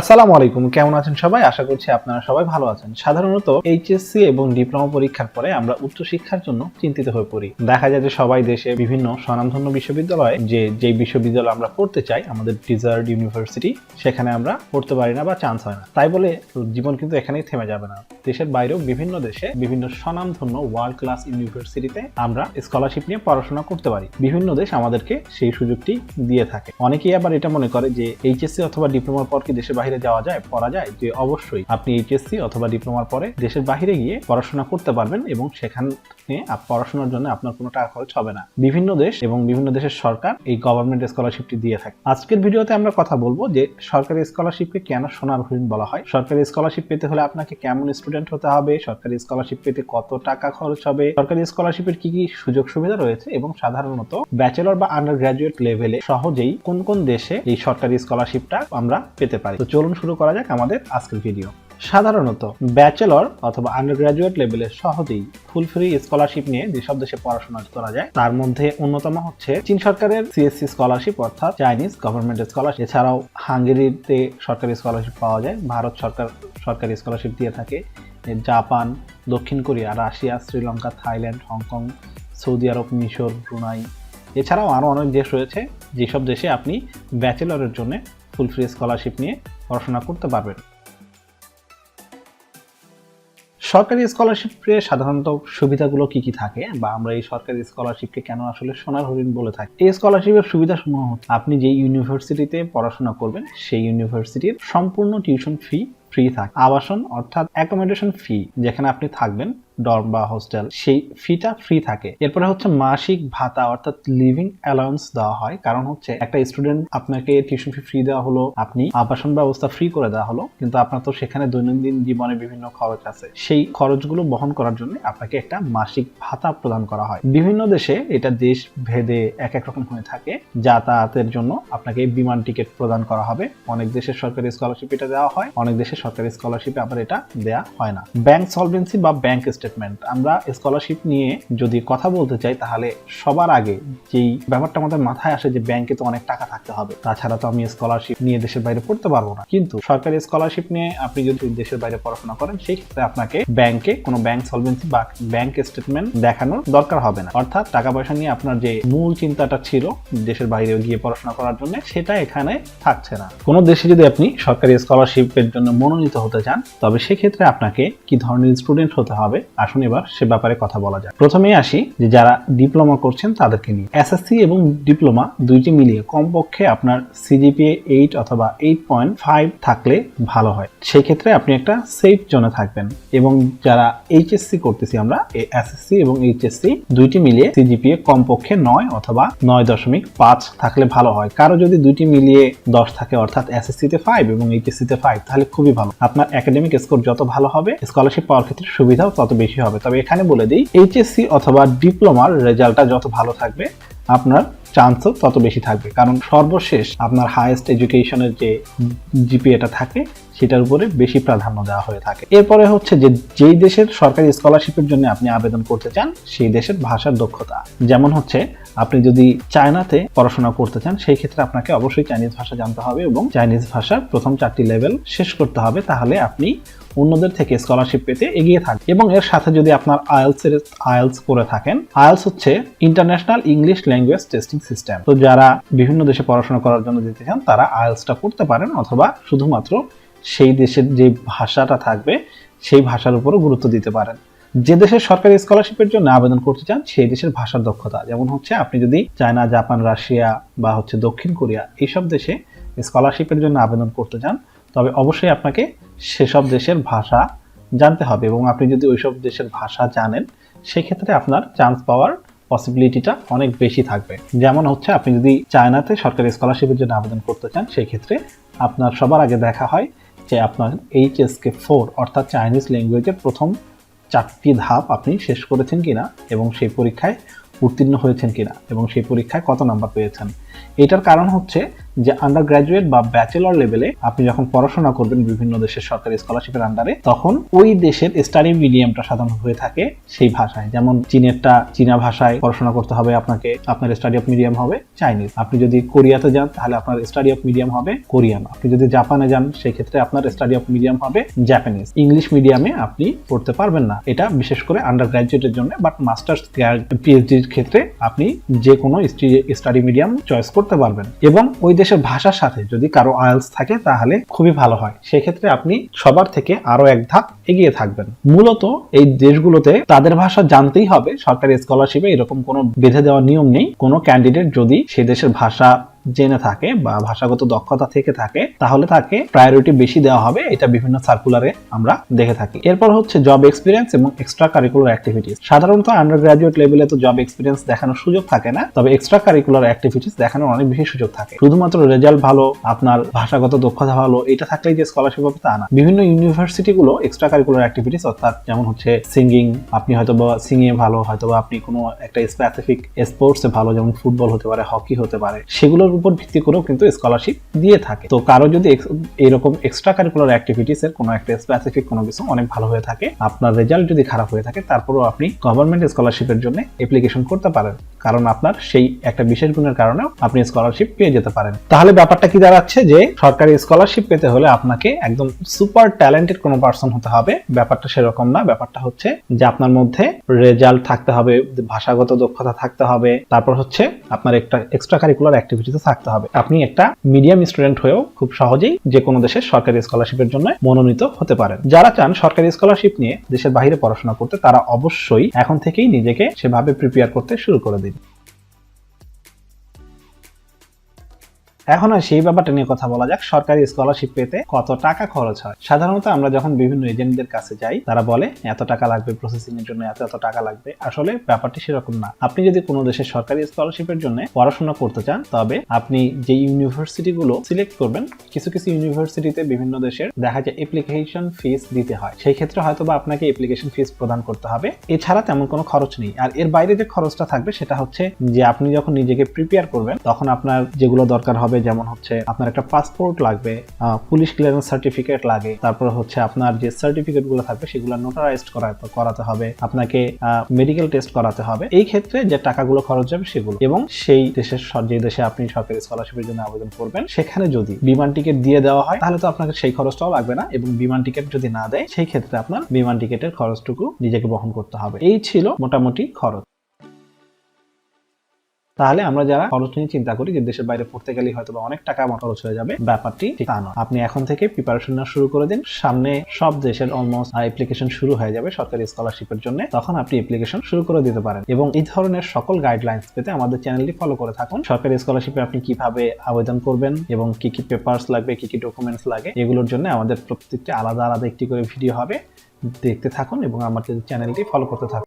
আসসালামু আলাইকুম, কেমন আছেন সবাই? আশা করছি আপনারা সবাই ভালো আছেন। সাধারণত এইচএসসি এবং ডিপ্লোমা পরীক্ষার পরে আমরা উচ্চশিক্ষার জন্য চিন্তিত হয়ে পড়ি। দেখা যায় যে সবাই দেশে বিভিন্ন স্বনামধন্য বিশ্ববিদ্যালয়ে, যে যে বিশ্ববিদ্যালয় আমরা পড়তে চাই, আমাদের ডিজার্ড ইউনিভার্সিটি, সেখানে আমরা পড়তে পারি না বা চান্স হয় না। তাই বলে জীবন কিন্তু এখানেই থেমে যাবে না। দেশের বাইরেও বিভিন্ন দেশে বিভিন্ন স্বনামধন্য ওয়ার্ল্ড ক্লাস ইউনিভার্সিটিতে আমরা স্কলারশিপ নিয়ে পড়াশোনা করতে পারি। বিভিন্ন দেশ আমাদেরকে সেই সুযোগটি দিয়ে থাকে। অনেকেই আবার এটা মনে করে যে এইচএসসি অথবা ডিপ্লোমার পর কি দেশের বাইরে যাওয়া যায়, পড়া যায়, যে অবশ্যই আপনি এইচএসসি অথবা ডিপ্লোমার পরে দেশের বাইরে গিয়ে পড়াশোনা করতে পারবেন এবং সেখানে আপ- পড়াশোনার জন্য আপনার কোনো টাকা খরচ হবে না। বিভিন্ন দেশ এবং বিভিন্ন দেশের সরকার এই গভর্নমেন্ট স্কলারশিপটি দিয়ে থাকে। আজকের ভিডিওতে আমরা কথা বলব যে সরকারি স্কলারশিপকে কেন সোনার হরিণ বলা হয়? সরকারি স্কলারশিপ পেতে হলে আপনাকে কেমন স্টুডেন্ট হতে হবে? সরকারি স্কলারশিপ পেতে কত টাকা খরচ হবে? সরকারি স্কলারশিপের কি কি সুযোগ সুবিধা রয়েছে? এবং সাধারণত ব্যাচেলর বা আন্ডার গ্রাজুয়েট লেভেলে সহজেই কোন কোন দেশে এই সরকারি স্কলারশিপটা আমরা পেতে পারি? তো চলুন শুরু করা যাক আমাদের আজকের ভিডিও সাধারণত ব্যাচেলর অথবা আন্ডার গ্রাজুয়েট লেভেলে সহজেই ফুল ফ্রি স্কলারশিপ নিয়ে যেসব দেশে পড়াশোনা করা যায়, তার মধ্যে অন্যতম হচ্ছে চীন সরকারের সিএসসি স্কলারশিপ অর্থাৎ চাইনিজ গভর্নমেন্ট স্কলারশিপ এছাড়াও হাঙ্গেরিতে সরকারি স্কলারশিপ পাওয়া যায়, ভারত সরকার সরকারি স্কলারশিপ দিয়ে থাকে। জাপান, দক্ষিণ Korea, Russia, Sri Lanka, Thailand, Hong Kong, Saudi Arab, মিশর, ব্রুনাই। এছাড়াও আরও অনেক দেশ রয়েছে যেসব দেশে আপনি ব্যাচেলরের জন্য ফুল ফ্রি স্কলারশিপ নিয়ে পড়াশোনা করতে পারবেন। সরকারি স্কলারশিপে সাধারণত সুবিধাগুলো কি কি থাকে? বা আমরা এই সরকারি স্কলারশিপকে কেন আসলে সোনার হরিণ বলে থাকি? এই স্কলারশিপের সুবিধা সমূহ আপনি যে ইউনিভার্সিটিতে পড়াশোনা করবেন, সেই ইউনিভার্সিটির সম্পূর্ণ টিউশন ফি ফ্রি থাকে। আবাসন অর্থাৎ অ্যাকোমোডেশন ফি যেখানে আপনি থাকবেন ডর্ম বা হোস্টেল সেই ফিটা ফ্রি থাকে। এরপরে হচ্ছে মাসিক ভাতা অর্থাৎ লিভিং অ্যালাউন্স দেওয়া হয়। কারণ হচ্ছে একটা স্টুডেন্ট আপনাকে টিউশন ফি ফ্রি দেওয়া হলো, আপনি আবাসন ব্যবস্থা ফ্রি করে দেওয়া হলো, কিন্তু আপনার তো সেখানে দৈনন্দিন জীবনে বিভিন্ন খরচ আছে। সেই খরচগুলো বহন করার জন্য আপনাকে একটা মাসিক ভাতা প্রদান করা হয়। বিভিন্ন দেশে এটা দেশ ভেদে এক এক রকম হয়ে থাকে। যাতায়াতের জন্য আপনাকে বিমান টিকিট প্রদান করা হবে। অনেক দেশের সরকারি স্কলারশিপ এটা দেওয়া হয়। অনেক দেশের সরকারি স্কলারশিপে আবার এটা দেওয়া হয় না। ব্যাংক সলভেন্সি বা ব্যাংক স্টেটমেন্ট আমরা স্কলারশিপ নিয়ে যদি কথা বলতে চাই, তাহলে সবার আগে যেই ব্যাপারটা আমাদের মাথায় আসে যে ব্যাংকে তো অনেক টাকা থাকতে হবে, তাছাড়া তো আমি স্কলারশিপ নিয়ে দেশের বাইরে পড়তে পারব না। কিন্তু সরকারি স্কলারশিপ নিয়ে আপনি যদি দেশের বাইরে পড়াশোনা করেন, সেই ক্ষেত্রে আপনাকে ব্যাংকে কোনো ব্যাংক সলভেন্সি বা ব্যাংক স্টেটমেন্ট দেখানোর দরকার হবে না। অর্থাৎ টাকা পয়সা নিয়ে আপনার যে মূল চিন্তাটা ছিল দেশের বাইরে গিয়ে পড়াশোনা করার জন্য, সেটা এখানে থাকছে না। কোনো দেশে যদি আপনি সরকারি স্কলারশিপের জন্য মনোনীত হতে চান, তবে সেক্ষেত্রে আপনাকে কি ধরনের স্টুডেন্ট হতে হবে, আসুন এবার সে ব্যাপারে কথা বলা যায় প্রথমেই আসি যে যারা ডিপ্লোমা করছেন তাদেরকে নিয়ে। এসএসসি এবং ডিপ্লোমা দুইটি মিলিয়ে কমপক্ষে আপনার সিজিপিএ এইট অথবা এইট পয়েন্ট ফাইভ থাকলে ভালো হয়। সেই ক্ষেত্রে আপনি একটা সেফ জোনে থাকবেন এবং যারা এইচএসসি করতেছি আমরা এসএসসি এবং এইচএসসি দুইটি মিলিয়ে সিজিপিএ কমপক্ষে নয় অথবা নয় দশমিক পাঁচ থাকলে ভালো হয়। কারও যদি দুইটি মিলিয়ে দশ থাকে, অর্থাৎ এসএসসি তে ফাইভ এবং এইচএসসি তে ফাইভ তাহলে খুবই ভালো। আপনার একাডেমিক স্কোর যত ভালো হবে স্কলারশিপ পাওয়ার ক্ষেত্রে সুবিধাও তত বেশি হবে। তবে এখানে বলে দিই এইচএসসি অথবা ডিপ্লোমার রেজাল্টটা যত ভালো থাকবে, আপনার চান্সও তত বেশি থাকবে। কারণ সর্বশেষ আপনার হায়েস্ট এডুকেশনের যে জিপিএটা থাকে সেটার উপরে বেশি প্রাধান্য দেওয়া হয়ে থাকে। এরপরে হচ্ছে যে, যেই দেশের সরকারি স্কলারশিপের জন্য আপনি আবেদন করতে চান, সেই দেশের ভাষার দক্ষতা। যেমন হচ্ছে, আপনি যদি চায়নাতে পড়াশোনা করতে চান, সেই ক্ষেত্রে আপনাকে অবশ্যই চাইনিজ ভাষা জানতে হবে এবং চাইনিজ ভাষার প্রথম চারটি লেভেল শেষ করতে হবে। তাহলে আপনি অন্যদের থেকে স্কলারশিপ পেতে এগিয়ে থাকবে এবং এর সাথে যদি আপনার আইএলস এর আইএলস করে থাকেন আইএলস হচ্ছে international English language testing system তো যারা বিভিন্ন দেশে পড়াশোনা করার জন্য যেতে চান, তারা আইএলসটা করতে পারেন, অথবা শুধুমাত্র সেই দেশের যে ভাষাটা থাকবে, সেই ভাষার উপরও গুরুত্ব দিতে পারেন। যে দেশের সরকারি স্কলারশিপের জন্য আবেদন করতে চান, সেই দেশের ভাষার দক্ষতা। যেমন হচ্ছে, আপনি যদি চায়না, জাপান, রাশিয়া বা হচ্ছে দক্ষিণ কোরিয়া এইসব দেশে স্কলারশিপের জন্য আবেদন করতে চান, তবে অবশ্যই আপনাকে সেসব দেশের ভাষা জানতে হবে এবং আপনি যদি ওইসব দেশের ভাষা জানেন, সেক্ষেত্রে আপনার চান্স পাওয়ার পসিবিলিটিটা অনেক বেশি থাকবে। যেমন হচ্ছে, আপনি যদি চায়নাতে সরকারি স্কলারশিপের জন্য আবেদন করতে চান সেই ক্ষেত্রে আপনার সবার আগে দেখা হয় যে আপনার এইচএসকে ফোর অর্থাৎ চাইনিজ ল্যাঙ্গুয়েজের প্রথম চারটি ধাপ আপনি শেষ করেছেন কিনা এবং সেই পরীক্ষায় উত্তীর্ণ হয়েছেন কিনা এবং সেই পরীক্ষায় কত নাম্বার পেয়েছেন। এটার কারণ হচ্ছে যে আন্ডার গ্রাজুয়েট বা ব্যাচেলর লেভেলে আপনি যখন পড়াশোনা করবেন বিভিন্ন দেশের সরকারি স্কলারশিপের আন্ডারে তখন ওই দেশের স্টাডি মিডিয়ামটা সাধারণত হয়ে থাকে সেই ভাষায়। যেমন চীনেরটা চীনা ভাষায় পড়াশোনা করতে হবে আপনাকে, আপনার স্টাডি অফ মিডিয়াম হবে চাইনিজ আপনি যদি কোরিয়াতে যান, তাহলে আপনার স্টাডি অফ মিডিয়াম হবে কোরিয়ান। আপনি যদি জাপানে যান সেই ক্ষেত্রে আপনার স্টাডি অফ মিডিয়াম হবে জাপানিজ ইংলিশ মিডিয়ামে আপনি পড়তে পারবেন না। এটা বিশেষ করে আন্ডার গ্রাজুয়েটের জন্য বাট মাস্টার্স পিএইচডির ক্ষেত্রে আপনি যে কোনো স্টাডি মিডিয়াম চয়েস করতে পারবেন। এবং ওই দেশের ভাষার সাথে যদি কারও আয়েলস থাকে, তাহলে খুবই ভালো হয়। সেক্ষেত্রে আপনি সবার থেকে আরও এক ধাপ এগিয়ে থাকবেন। মূলত এই দেশগুলোতে তাদের ভাষা জানতেই হবে। সরকারি স্কলারশিপে এরকম কোনো বেঁধে দেওয়ার নিয়ম নেই। কোনো ক্যান্ডিডেট যদি সে দেশের ভাষা জেনে থাকে বা ভাষাগত দক্ষতা থেকে থাকে, তাহলে তাকে প্রায়োরিটি বেশি দেওয়া হবে। এটা বিভিন্ন সার্কুলারে আমরা দেখে থাকি। এরপর হচ্ছে জব এক্সপিরিয়েন্স এবং এক্সট্রা কারিকুলার অ্যাক্টিভিটিস সাধারণত আন্ডার গ্রাজুয়েট লেভেলে তো জব এক্সপিরিয়েন্স দেখানোর সুযোগ থাকে না, তবে এক্সট্রা কারিকুলার অ্যাক্টিভিটিস দেখানোর অনেক বেশি সুযোগ থাকে। শুধুমাত্র রেজাল্ট ভালো, আপনার ভাষাগত দক্ষতা ভালো, এটা থাকলেই যে স্কলারশিপ হবে তা না। বিভিন্ন ইউনিভার্সিটি গুলো এক্সট্রা কারিকুলার অ্যাক্টিভিটিস অর্থাৎ যেমন হচ্ছে সিঙ্গিং আপনি হয়তো বা সিঙ্গিং ভালো হয়তো বা আপনি কোনো একটা স্পেসিফিক স্পোর্টসে ভালো, যেমন ফুটবল হতে পারে হকি হতে পারে, সেগুলোর উপর ভিত্তি করেও কিন্তু স্কলারশিপ দিয়ে থাকে। তো কারও যদি এরকম এক্সট্রা কারিকুলার অ্যাক্টিভিটিস এর কোনো একটা স্পেসিফিক কোনো কিছু অনেক ভালো হয়ে থাকে, আপনার রেজাল্ট যদি খারাপ হয়ে থাকে, তারপরেও আপনি গভর্নমেন্ট স্কলারশিপের জন্য অ্যাপ্লিকেশন করতে পারেন। কারণ আপনার সেই একটা বিশেষ গুণের কারণেও আপনি স্কলারশিপ পেয়ে যেতে পারেন। তাহলে ব্যাপারটা কি দাঁড়াচ্ছে যে, সরকারি স্কলারশিপ পেতে হলে আপনাকে একদম সুপার ট্যালেন্টেড কোনো পার্সন হতে হবে। ব্যাপারটা সেরকম না, ব্যাপারটা হচ্ছে যে আপনার মধ্যে রেজাল্ট থাকতে হবে, ভাষাগত দক্ষতা থাকতে হবে। তারপর হচ্ছে আপনার একটা এক্সট্রা কারিকুলার অ্যাক্টিভিটিতে থাকতে হবে। আপনি একটা মিডিয়াম স্টুডেন্ট হয়েও খুব সহজেই যে কোনো দেশের সরকারি স্কলারশিপের জন্য মনোনীত হতে পারেন। যারা চান সরকারি স্কলারশিপ নিয়ে দেশের বাইরে পড়াশোনা করতে, তারা অবশ্যই এখন থেকেই নিজেকে সেভাবে প্রিপেয়ার করতে শুরু করে দিন। এখন আর সেই ব্যাপারটা নিয়ে কথা বলা যাক। সরকারি স্কলারশিপ পেতে কত টাকা খরচ হয়? সাধারণত আমরা যখন বিভিন্ন এজেন্টদের কাছে যাই, তারা বলে, এত টাকা লাগবে প্রসেসিং এর জন্য, এত এত টাকা লাগবে। আসলে ব্যাপারটি সেরকম না। আপনি যদি কোনো দেশের সরকারি স্কলারশিপের জন্য পড়াশোনা করতে চান, তবে আপনি যে ইউনিভার্সিটি গুলো সিলেক্ট করবেন, কিছু কিছু ইউনিভার্সিটিতে বিভিন্ন দেশের দেখা যায় অ্যাপ্লিকেশন ফিস দিতে হয়। সেই ক্ষেত্রে হয়তো বা আপনাকে অ্যাপ্লিকেশন ফিস প্রদান করতে হবে। এছাড়া তেমন কোনো খরচ নেই। আর এর বাইরে যে খরচটা থাকবে, সেটা হচ্ছে যে আপনি যখন নিজেকে প্রিপেয়ার করবেন, তখন আপনার যেগুলো দরকার হবে যেমন হচ্ছে আপনার একটা পাসপোর্ট লাগবে পুলিশ ক্লিয়ারেন্স সার্টিফিকেট লাগে, তারপর হচ্ছে আপনার যে সার্টিফিকেটগুলো থাকবে সেগুলো নোটারাইজড করাতে হবে, আপনাকে মেডিকেল টেস্ট করাতে হবে। এই ক্ষেত্রে যে টাকাগুলো খরচ যাবে সেগুলো। এবং সেই দেশের যে দেশে আপনি সরকারি স্কলারশিপের জন্য আবেদন করবেন, সেখানে যদি বিমান টিকিট দিয়ে দেওয়া হয়, তাহলে তো আপনাকে সেই খরচটাও লাগবে না। এবং বিমান টিকিট যদি না দেয়, সেই ক্ষেত্রে আপনার বিমান টিকিটের খরচটুকু নিজেকে বহন করতে হবে। এই ছিল মোটামুটি খরচ। তাহলে আমরা যারা খরচ নিয়ে চিন্তা করি যে দেশের বাইরে পড়তে গেলে হয়তো বা অনেক টাকা আমার খরচ হয়ে যাবে, ব্যাপারটি তা নয়। আপনি এখন থেকে প্রিপারেশন নেওয়া শুরু করে দিন। সামনে সব দেশের অলমোস্ট অ্যাপ্লিকেশন শুরু হয়ে যাবে সরকারি স্কলারশিপের জন্য। তখন আপনি অ্যাপ্লিকেশন শুরু করে দিতে পারেন। এবং এই ধরনের সকল গাইডলাইন্স পেতে আমাদের চ্যানেলটি ফলো করে থাকুন। সরকারি স্কলারশিপে আপনি কীভাবে আবেদন করবেন এবং কি কি পেপারস লাগবে, কি কি ডকুমেন্টস লাগে, এগুলোর জন্য আমাদের প্রত্যেকটি আলাদা আলাদা একটি করে ভিডিও হবে। দেখতে থাকুন এবং আমাদের চ্যানেলটি ফলো করতে থাকুন।